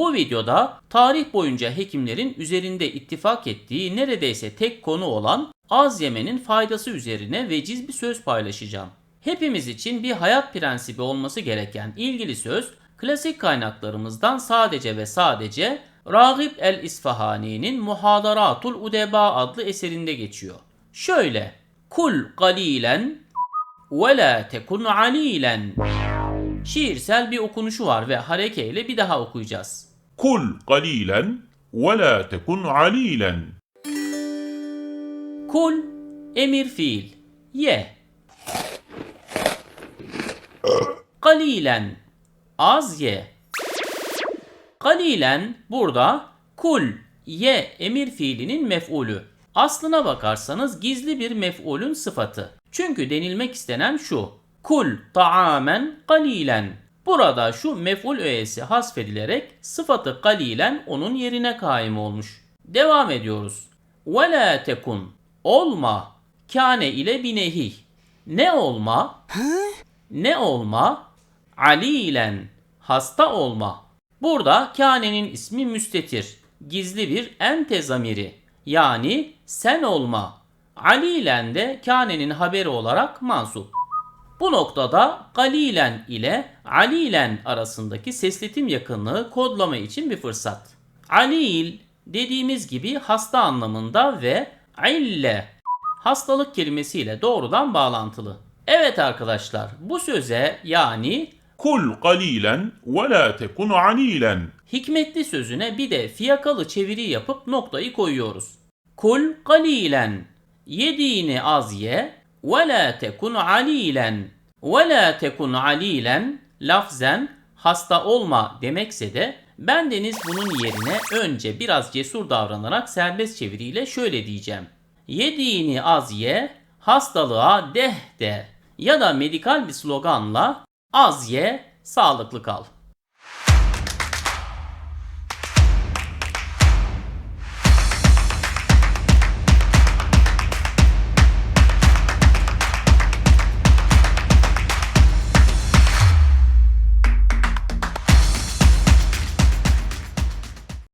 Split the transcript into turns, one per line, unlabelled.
Bu videoda tarih boyunca hekimlerin üzerinde ittifak ettiği neredeyse tek konu olan az yemenin faydası üzerine veciz bir söz paylaşacağım. Hepimiz için bir hayat prensibi olması gereken ilgili söz klasik kaynaklarımızdan sadece ve sadece Ragib el-İsfahani'nin Muhadaratul Udeba adlı eserinde geçiyor. Şöyle Kul galilen ve la tekun alilen Şiirsel bir okunuşu var ve harekeyle bir daha okuyacağız.
Kul galilen ve la tekun alilen.
Kul emir fiil. Ye. Galilen az ye. Galilen burada kul ye emir fiilinin mef'ulü. Aslına bakarsanız gizli bir mef'ulün sıfatı. Çünkü denilmek istenen şu. Kul taamen galilen. Burada şu mef'ul öğesi hasfedilerek sıfatı galilen onun yerine kaim olmuş. Devam ediyoruz. La tekun. Olma. Kâne ile binehi. Ne olma? Ne olma? Alilen. Hasta olma. Burada kânenin ismi müstetir. Gizli bir ente zamiri. Yani sen olma. Alilen de kânenin haberi olarak mansup. Bu noktada galilen ile alilen arasındaki sesletim yakınlığı kodlama için bir fırsat. Alil dediğimiz gibi hasta anlamında ve ille hastalık kelimesiyle doğrudan bağlantılı. Evet arkadaşlar bu söze yani
kul galilen ve la tekun anilen
hikmetli sözüne bir de fiyakalı çeviri yapıp noktayı koyuyoruz. Kul galilen yediğini az ye tekun alilen ve la tekun alilen lafzen hasta olma demekse de bendeniz bunun yerine önce biraz cesur davranarak serbest çeviriyle şöyle diyeceğim. Yediğini az ye, hastalığa deh de ya da medikal bir sloganla az ye, sağlıklı kal.